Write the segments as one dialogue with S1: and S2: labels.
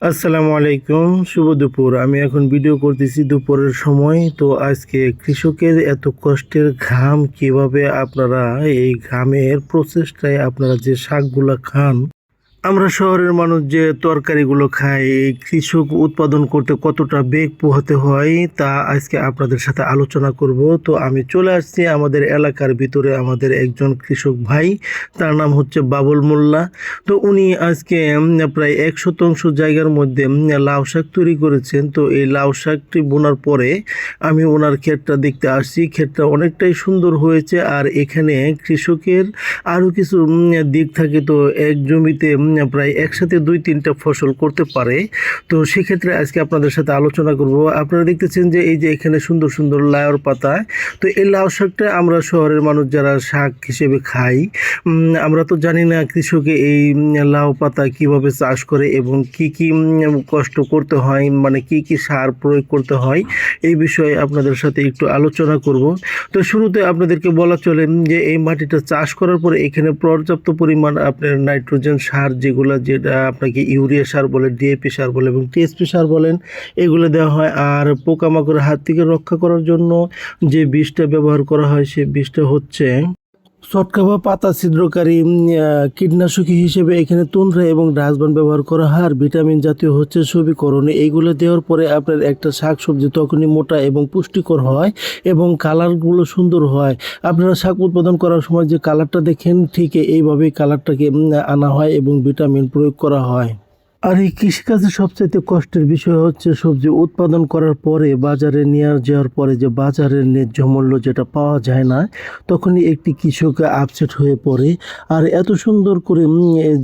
S1: আসসালামু আলাইকুম, শুভ দুপুর। আমি এখন ভিডিও করতেছি দুপুরের সময়। তো আজকে কৃষকের এত কষ্টের ঘাম কীভাবে আপনারা এই ঘামের প্রচেষ্টায় আপনারা যে শাকগুলো খান আমরা শহরের মানুষ যে তরকারিগুলো খাই কৃষক উৎপাদন করতে কতটা বেগ পোহাতে হয়, তা আজকে আপনাদের সাথে আলোচনা করব। তো আমি চলে আসছি আমাদের এলাকার ভিতরে আমাদের একজন কৃষক ভাই, তার নাম হচ্ছে বাবুল মোল্লা। তো উনি আজকে প্রায় এক শতাংশ জায়গার মধ্যে লাউ শাক তৈরি করেছেন। তো এই লাউ শাকটি বোনার পরে আমি ওনার ক্ষেতটা দেখতে আসছি। ক্ষেতটা অনেকটাই সুন্দর হয়েছে আর এখানে কৃষকের আরও কিছু দিক থাকে। তো এক জমিতে প্রায় একসাথে দুই, তিনটা ফসল করতে পারে। তো সেক্ষেত্রে আজকে আপনাদের সাথে আলোচনা করব। আপনারা দেখতেছেন যে এই যে এখানে সুন্দর সুন্দর লাউর পাতা। তো এই লাউ শাকটা আমরা শহরের মানুষ যারা শাক হিসেবে খাই আমরা তো জানি না কৃষকে এই লাউ পাতা কীভাবে চাষ করে এবং কি কি কষ্ট করতে হয় মানে কি কি সার প্রয়োগ করতে হয়, এই বিষয়ে আপনাদের সাথে একটু আলোচনা করব। তো শুরুতে আপনাদেরকে বলা চলে যে এই মাটিটা চাষ করার পরে এখানে পর্যাপ্ত পরিমাণ আপনার নাইট্রোজেন সার যেগুলো যেটা আপনাকে ইউরিয়া সার বলে ডিএপি সার বলে এবং টিএসপি সার বলেন, এগুলো দেওয়া হয়। আর পোকামাকড়ের হাত থেকে রক্ষা করার জন্য যে বিষটা ব্যবহার করা হয় সেই বিষটা হচ্ছে চটকা বা পাতা ছিদ্রকারী কীটনাশক হিসেবে এখানে তুন্দ্রা এবং ডাস্টবান ব্যবহার করা হয়। আর ভিটামিন জাতীয় হচ্ছে সবিকরণে। এইগুলো দেওয়ার পরে আপনার একটা শাক সবজি তখনই মোটা এবং পুষ্টিকর হয় এবং কালারগুলো সুন্দর হয়। আপনারা শাক উৎপাদন করার সময় যে কালারটা দেখেন, ঠিক এইভাবেই কালারটাকে আনা হয় এবং ভিটামিন প্রয়োগ করা হয়। আর এই কৃষিকাজের সবচাইতে কষ্টের বিষয় হচ্ছে সবজি উৎপাদন করার পরে, বাজারে নিয়ে যাওয়ার পরে যে বাজারের ন্যায্য মূল্য যেটা পাওয়া যায় না, তখনই একটি কৃষক আপসেট হয়ে পড়ে। আর এত সুন্দর করে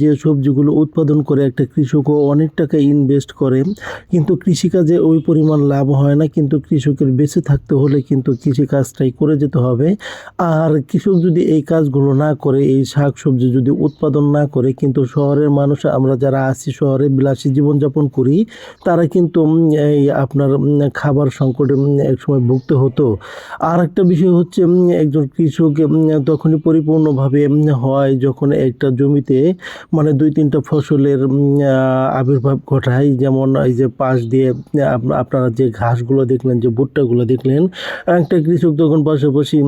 S1: যে সবজিগুলো উৎপাদন করে একটা কৃষকও অনেক টাকা ইনভেস্ট করে, কিন্তু কৃষিকাজে ওই পরিমাণ লাভ হয় না, কিন্তু কৃষকের বেঁচে থাকতে হলে কিন্তু কৃষিকাজটাই করে যেতে হবে। আর কৃষক যদি এই কাজগুলো না করে, এই শাক সবজি যদি উৎপাদন না করে, কিন্তু শহরের মানুষ, আমরা যারা আছি শহরে বিলাসী জীবনযাপন করি, তারা কিন্তু এই আপনার খাবার সংকটে একসময় ভুগতে হতো। আর একটা বিষয় হচ্ছে একজন কৃষক তখনই পরিপূর্ণভাবে হয় যখন একটা জমিতে মানে দুই তিনটা ফসলের আবির্ভাব ঘটায়। যেমন এই যে পাশ দিয়ে, আপ- আপনারা যে ঘাসগুলো দেখলেন, যে ভুট্টাগুলো দেখলেন, একটা কৃষক তখন পাশাপাশি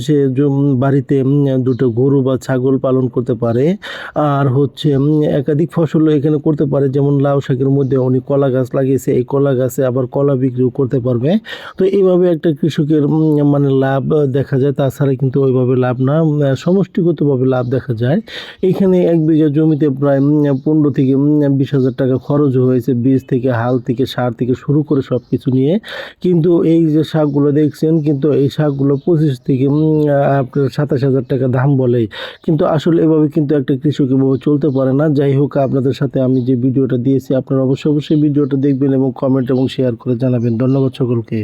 S1: সে বাড়িতে দুটো গরু বা ছাগল পালন করতে পারে। আর হচ্ছে একাধিক ফসলও এখানে করতে পারে। যেমন লাউ শাকের মধ্যে উনি কলা গাছ লাগিয়েছে, এই কলা গাছে আবার কলা বিক্রিও করতে পারবে। তো এইভাবে একটা কৃষকের মানে লাভ দেখা যায়। তাছাড়া কিন্তু ওইভাবে লাভ না সমষ্টিগতভাবে লাভ দেখা যায়। এখানে এক বিঘা জমিতে প্রায় পনেরো থেকে বিশ হাজার টাকা খরচ হয়েছে, বীজ থেকে হাল থেকে সার থেকে শুরু করে সব কিছু নিয়ে। কিন্তু এই যে শাকগুলো দেখছেন, কিন্তু এই শাকগুলো পঁচিশ থেকে আপনার সাতাশ হাজার টাকা দাম বলে। কিন্তু আসলে এভাবে কিন্তু একটা কৃষক এভাবে চলতে পারে না। যাই হোক, আপনাদের সাথে আমি যে ভিডিওটা দিয়েছি, আপনারা অবশ্যই অবশ্যই ভিডিওটা দেখবেন এবং কমেন্ট এবং শেয়ার করে জানাবেন। ধন্যবাদ সকলকে।